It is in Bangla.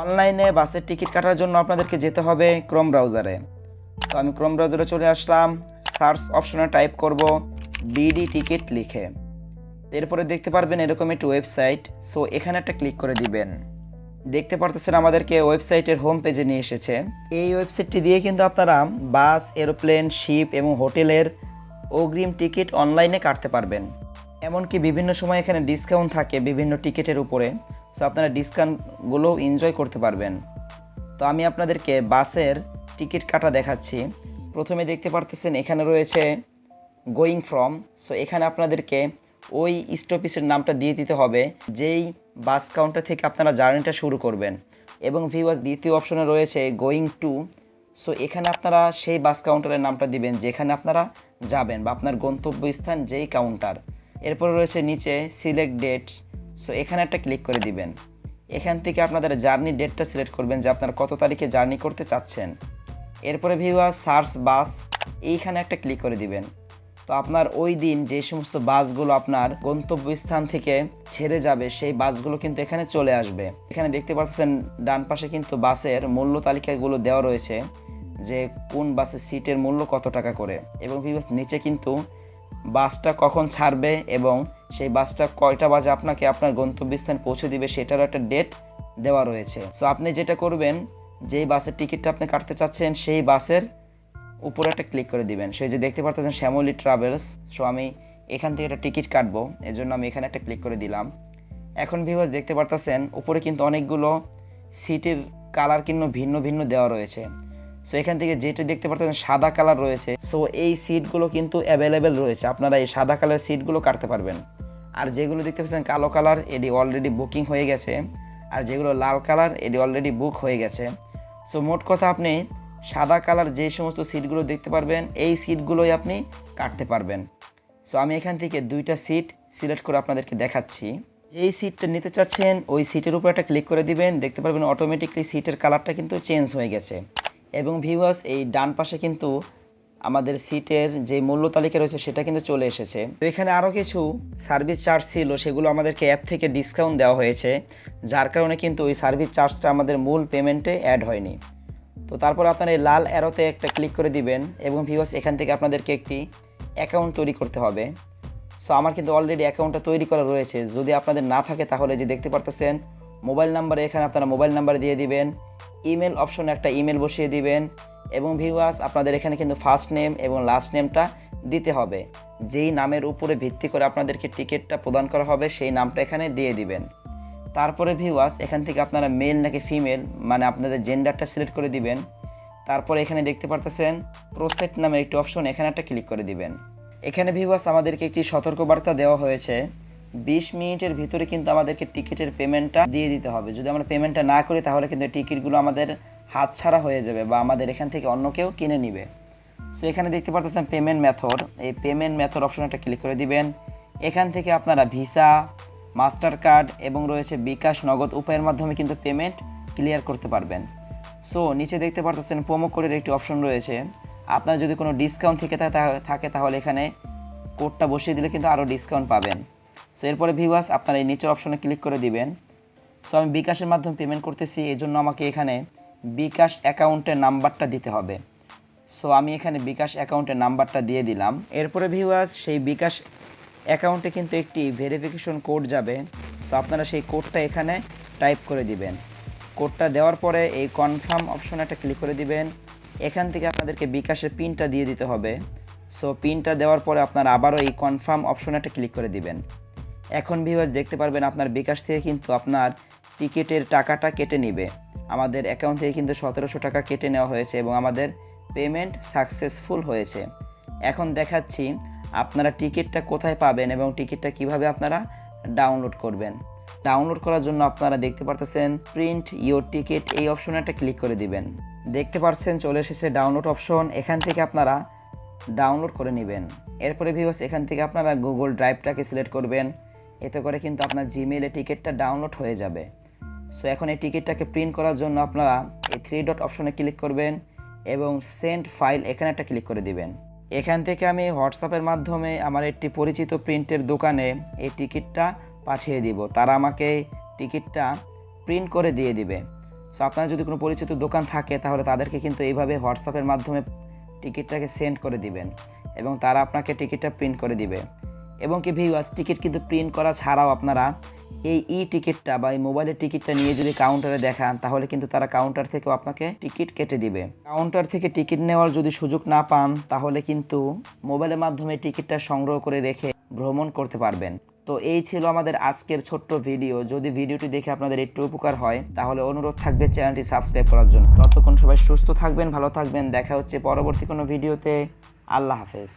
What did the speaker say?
অনলাইনে বাসের টিকিট কাটার জন্য আপনাদেরকে যেতে হবে ক্রোম ব্রাউজারে তো আমি ক্রোম ব্রাউজারে চলে আসলাম সার্চ অপশনে টাইপ করব বিডি টিকিট লিখে। এরপরে দেখতে পারবেন এরকম একটি ওয়েবসাইট সো এখানে একটা ক্লিক করে দিবেন। দেখতে পারতেছেন আমাদেরকে ওয়েবসাইটের হোম পেজে নিয়ে এসেছে। এই ওয়েবসাইটটি দিয়ে কিন্তু আপনারা বাস এরোপ্লেন শিপ এবং হোটেলের অগ্রিম টিকিট অনলাইনে কাটতে পারবেন। এমনকি বিভিন্ন সময় এখানে ডিসকাউন্ট থাকে বিভিন্ন টিকিটের উপরে। সো আপনারা ডিসকাউন্টগুলো এনজয় করতে পারবেন। তো আমি আপনাদেরকে বাসের টিকিট কাটা দেখাচ্ছি। প্রথমে দেখতে পারতেছেন এখানে রয়েছে গোয়িং ফ্রম সো এখানে আপনাদেরকে ওই স্টপিসের নামটা দিয়ে দিতে হবে, যেই বাস কাউন্টার থেকে আপনারা জার্নিটা শুরু করবেন। এবং ভিওয়াস দ্বিতীয় অপশনে রয়েছে গোয়িং টু সো এখানে আপনারা সেই বাস কাউন্টারের নামটা দিবেন, যেখানে আপনারা যাবেন বা আপনার গন্তব্যস্থান যেই কাউন্টার এরপরে রয়েছে নিচে সিলেক্ট ডেট সো এখানে একটা ক্লিক করে দিবেন। এখান থেকে আপনাদের জার্নি ডেটটা সিলেক্ট করবেন যে আপনারা কত তারিখে জার্নি করতে চাচ্ছেন। এরপরে ভিউয়া সার্চ বাস এইখানে একটা ক্লিক করে দিবেন। তো আপনার ওই দিন যে সমস্ত বাসগুলো আপনার গন্তব্যস্থান থেকে ছেড়ে যাবে, সেই বাসগুলো কিন্তু এখানে চলে আসবে। এখানে দেখতে পাচ্ছেন ডান পাশে কিন্তু বাসের মূল্য তালিকাগুলো দেওয়া রয়েছে যে কোন বাসের সিটের মূল্য কত টাকা করে। এবং নিচে কিন্তু বাসটা কখন ছাড়বে এবং সেই বাসটা কয়টা বাজে আপনাকে আপনার গন্তব্যস্থান পৌঁছে দিবে সেটারও একটা ডেট দেওয়া রয়েছে। সো আপনি যেটা করবেন, যেই বাসের টিকিটটা আপনি কাটতে চাচ্ছেন, সেই বাসের উপরে একটা ক্লিক করে দিবেন। সেই যে দেখতে পারতেছেন শ্যামলি ট্রাভেলস সো আমি এখান থেকে একটা টিকিট কাটবো এর জন্য আমি এখানে একটা ক্লিক করে দিলাম। এখন ভিউয়ার্স দেখতে পারতেছেন, উপরে কিন্তু অনেকগুলো সিটের কালার কিন্তু ভিন্ন ভিন্ন দেওয়া রয়েছে। সো এখান থেকে যেটা দেখতে পারতেছেন, সাদা কালার রয়েছে। সো এই সিটগুলো কিন্তু অ্যাভেলেবেল রয়েছে। আপনারা এই সাদা কালার সিটগুলো কাটতে পারবেন। আর যেগুলো দেখতে পাচ্ছেন, কালো কালার এটি অলরেডি বুকিং হয়ে গেছে। আর যেগুলো লাল কালার এটি অলরেডি বুক হয়ে গেছে। সো মোট কথা আপনি সাদা কালার যে সমস্ত সিটগুলো দেখতে পারবেন, এই সিটগুলোই আপনি কাটতে পারবেন। সো আমি এখান থেকে দুইটা সিট সিলেক্ট করে আপনাদেরকে দেখাচ্ছি। যেই সিটটা নিতে চাচ্ছেন, ওই সিটের উপর একটা ক্লিক করে দিবেন। দেখতে পারবেন অটোমেটিকলি সিটের কালারটা কিন্তু চেঞ্জ হয়ে গেছে। এবং ভিউয়ার্স এই ডান পাশে কিন্তু আমাদের সিটের যে মূল্য তালিকা রয়েছে সেটা কিন্তু চলে এসেছে। তো এখানে আরও কিছু সার্ভিস চার্জ ছিল, সেগুলো আমাদেরকে অ্যাপ থেকে ডিসকাউন্ট দেওয়া হয়েছে, যার কারণে কিন্তু ওই সার্ভিস চার্জটা আমাদের মূল পেমেন্টে অ্যাড হয়নি। তো তারপর আপনারা এই লাল অ্যারোতে একটা ক্লিক করে দিবেন এবং ভিউয়ার্স এখান থেকে আপনাদেরকে একটি অ্যাকাউন্ট তৈরি করতে হবে। সো আমার কিন্তু অলরেডি অ্যাকাউন্টটা তৈরি করা রয়েছে। যদি আপনাদের না থাকে তাহলে যে দেখতে পারতেছেন মোবাইল নাম্বারে এখানে আপনারা মোবাইল নাম্বার দিয়ে দিবেন, ইমেল অপশনে একটা ইমেল বসিয়ে দিবেন এবং ভিউয়ার্স আপনাদের এখানে কিন্তু ফার্স্ট নেম এবং লাস্ট নেমটা দিতে হবে। যেই নামের উপরে ভিত্তি করে আপনাদেরকে টিকিটটা প্রদান করা হবে, সেই নামটা এখানে দিয়ে দিবেন। তারপরে ভিউয়ার্স এখান থেকে আপনারা মেল নাকি ফিমেল মানে আপনাদের জেন্ডারটা সিলেক্ট করে দিবেন। তারপরে এখানে দেখতে পারতেছেন প্রোসেট নামের একটি অপশন এখানে একটা ক্লিক করে দিবেন। এখানে ভিউয়ার্স আমাদেরকে একটি সতর্কবার্তা দেওয়া হয়েছে। বিশ মিনিটের ভিতরে কিন্তু আমাদেরকে টিকিটের পেমেন্টটা দিয়ে দিতে হবে। যদি আমরা পেমেন্টটা না করি, তাহলে কিন্তু টিকিটগুলো আমাদের হাতছাড়া হয়ে যাবে বা আমাদের এখান থেকে অন্য কেউ কিনে নিবে। সো এখানে দেখতে পারতেছেন পেমেন্ট মেথড এই পেমেন্ট মেথড অপশন একটা ক্লিক করে দিবেন। এখান থেকে আপনারা ভিসা মাস্টার কার্ড এবং রয়েছে বিকাশ নগদ উপায়ের মাধ্যমে কিন্তু পেমেন্ট ক্লিয়ার করতে পারবেন। সো নিচে দেখতে পারতেছেন প্রোমো কোডের একটি অপশন রয়েছে। আপনার যদি কোনো ডিসকাউন্ট থেকে থাকে, তাহলে এখানে কোডটা বসিয়ে দিলে কিন্তু আরও ডিসকাউন্ট পাবেন। সো এরপরে ভিউয়ার্স আপনারা এই নিচের অপশনে ক্লিক করে দিবেন। সো আমি বিকাশের মাধ্যমে পেমেন্ট করতেছি এই জন্য আমাকে এখানে বিকাশ অ্যাকাউন্টের নাম্বারটা দিতে হবে। সো আমি এখানে বিকাশ অ্যাকাউন্টের নাম্বারটা দিয়ে দিলাম। এরপরে ভিউয়ার্স সেই বিকাশ অ্যাকাউন্টে কিন্তু একটি ভেরিফিকেশন কোড যাবে। সো আপনারা সেই কোডটা এখানে টাইপ করে দিবেন। কোডটা দেওয়ার পরে এই কনফার্ম অপশনে একটা ক্লিক করে দিবেন। এখান থেকে আপনাদেরকে বিকাশের পিনটা দিয়ে দিতে হবে। সো পিনটা দেওয়ার পরে আপনারা আবারও এই কনফার্ম অপশনে একটা ক্লিক করে দিবেন। এখন ভিউয়ার্স দেখতে পারবেন আপনার বিকাশ থেকে কিন্তু আপনার টিকিটের টাকাটা কেটে নিবে। আমাদের অ্যাকাউন্ট থেকে কিন্তু সতেরোশো টাকা কেটে নেওয়া হয়েছে এবং আমাদের পেমেন্ট সাকসেসফুল হয়েছে। এখন দেখাচ্ছি আপনারা টিকিটটা কোথায় পাবেন এবং টিকিটটা কীভাবে আপনারা ডাউনলোড করবেন। ডাউনলোড করার জন্য আপনারা দেখতে পারতেছেন প্রিন্ট ইওর টিকিট এই অপশনে একটা ক্লিক করে দিবেন। দেখতে পারছেন চলে এসেছে ডাউনলোড অপশন এখান থেকে আপনারা ডাউনলোড করে নেবেন। এরপরে ভিউস এখান থেকে আপনারা গুগল ড্রাইভটাকে সিলেক্ট করবেন। এতে করে কিন্তু আপনার জিমেইলে টিকিটটা ডাউনলোড হয়ে যাবে। সো এখন এই টিকিটটাকে প্রিন্ট করার জন্য আপনারা এই থ্রি ডট অপশনে ক্লিক করবেন এবং সেন্ড ফাইল এখানে একটা ক্লিক করে দিবেন। এখান থেকে আমি হোয়াটসঅ্যাপের মাধ্যমে আমার একটি পরিচিত প্রিন্টের দোকানে এই টিকিটটা পাঠিয়ে দিব। তারা আমাকে টিকিটটা প্রিন্ট করে দিয়ে দিবে। সো আপনার যদি কোনো পরিচিত দোকান থাকে, তাহলে তাদেরকে কিন্তু এইভাবে হোয়াটসঅ্যাপের মাধ্যমে টিকিটটাকে সেন্ড করে দিবেন এবং তারা আপনাকে টিকিটটা প্রিন্ট করে দিবে। এবং কি ভিউয়ার্স টিকিট কিন্তু প্রিন্ট করা ছাড়াও আপনারা এই ই টিকিটটা বা এই মোবাইলের টিকিটটা নিয়ে যদি কাউন্টারে দেখান, তাহলে কিন্তু তারা কাউন্টার থেকেও আপনাকে টিকিট কেটে দিবে। কাউন্টার থেকে টিকিট নেওয়ার যদি সুযোগ না পান, তাহলে কিন্তু মোবাইলের মাধ্যমে টিকিটটা সংগ্রহ করে রেখে ভ্রমণ করতে পারবেন। তো এই ছিল আমাদের আজকের ছোট্ট ভিডিও যদি ভিডিওটি দেখে আপনাদের একটু উপকার হয়, তাহলে অনুরোধ থাকবে চ্যানেলটি সাবস্ক্রাইব করার জন্য। ততক্ষণ সবাই সুস্থ থাকবেন, ভালো থাকবেন। দেখা হচ্ছে পরবর্তী কোনো ভিডিওতে আল্লাহ হাফেজ।